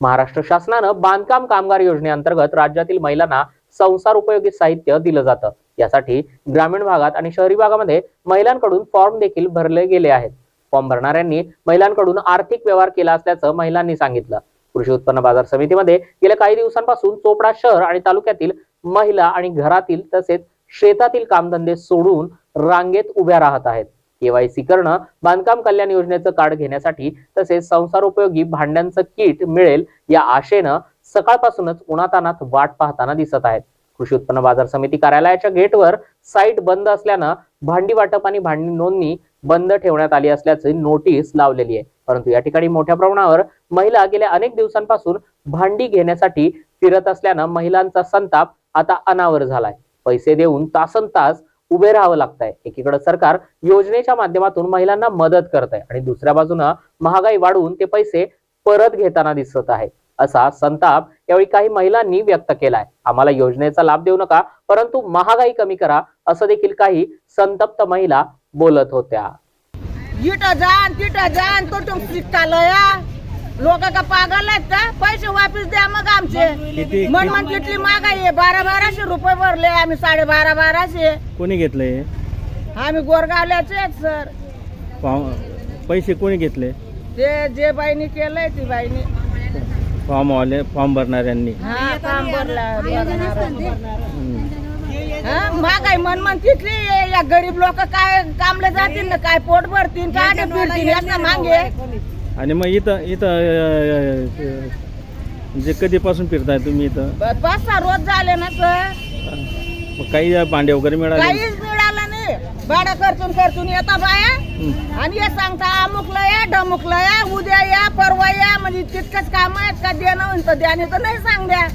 महाराष्ट्र शासनानं बांधकाम कामगार योजनेअंतर्गत राज्यातील महिलांना संसार उपयोगी साहित्य दिलं जातं. यासाठी ग्रामीण भागात आणि शहरी भागामध्ये महिलांकडून फॉर्म देखील भरले गेले आहेत. फॉर्म भरणाऱ्यांनी महिलांकडून आर्थिक व्यवहार केला असल्याचं महिलांनी सांगितलं. कृषी उत्पन्न बाजार समितीमध्ये गेल्या काही दिवसांपासून चोपडा शहर आणि तालुक्यातील महिला आणि घरातील तसेच शेतातील कामधंदे सोडून रांगेत उभ्या राहत आहेत. केवायसी करणं बांधकाम कल्याण योजनेचं कार्ड घेण्यासाठी तसेच संसारोपयोगी भांड्यांचं किट मिळेल या आशेनं सकाळपासूनच उन्हातानात वाट पाहताना दिसत आहेत. कृषी उत्पन्न बाजार समिती कार्यालयाच्या गेटवर साईट बंद असल्यानं भांडी वाटप आणि भांडी नोंदणी बंद ठेवण्यात आली असल्याची नोटीस लावलेली आहे. परंतु या ठिकाणी मोठ्या प्रमाणावर महिला गेल्या अनेक दिवसांपासून भांडी घेण्यासाठी फिरत असल्यानं महिलांचा संताप आता अनावर झालाय. पैसे देऊन तासन तास उभे राहावं लागतंय. एकीकडे सरकार योजनेच्या माध्यमातून महिलांना मदत करत आहे आणि दुसऱ्या बाजूनं महागाई वाढवून ते पैसे परत घेताना दिसत आहे असा संताप यावेळी काही महिलांनी व्यक्त केलाय. आम्हाला योजनेचा लाभ देऊ नका परंतु महागाई कमी करा असं देखील काही संतप्त महिला बोलत होत्या. लोक का पागल आहेत का पैसे वापिस द्या मग आमचे. मन मन किती महागाई आहे. बारा बाराशे रुपये भरले आम्ही साडे बारा बाराशे. कोणी घेतलंय आम्ही गोरगावल्याचे आहेत सर पैसे कोणी घेतले? ते जे बाईनी केलंय ती बाईनी. फॉर्म वाले फॉर्म भरणाऱ्यांनी. हा काम भरला भरणार हम्म. हा महागाई मन मन तिथली. आहे. या गरीब लोक काय कामले जातील ना काय पोट भरतील काय फिरतील यांना मागे. आणि मग इथं इथं म्हणजे कधीपासून फिरताय तुम्ही इथं? पाच सहा रोज झाले ना सर. मग काही भांडे वगैरे मिळाले? काहीच मिळालं नाही. भाडं खर्चून खर्चून येता बाया. आणि हे सांगता अमुकलं या ढमुकलं या उद्या या परवा या म्हणजे तितकंच काम आहेत का देणं तर द्याने तर नाही सांग द्या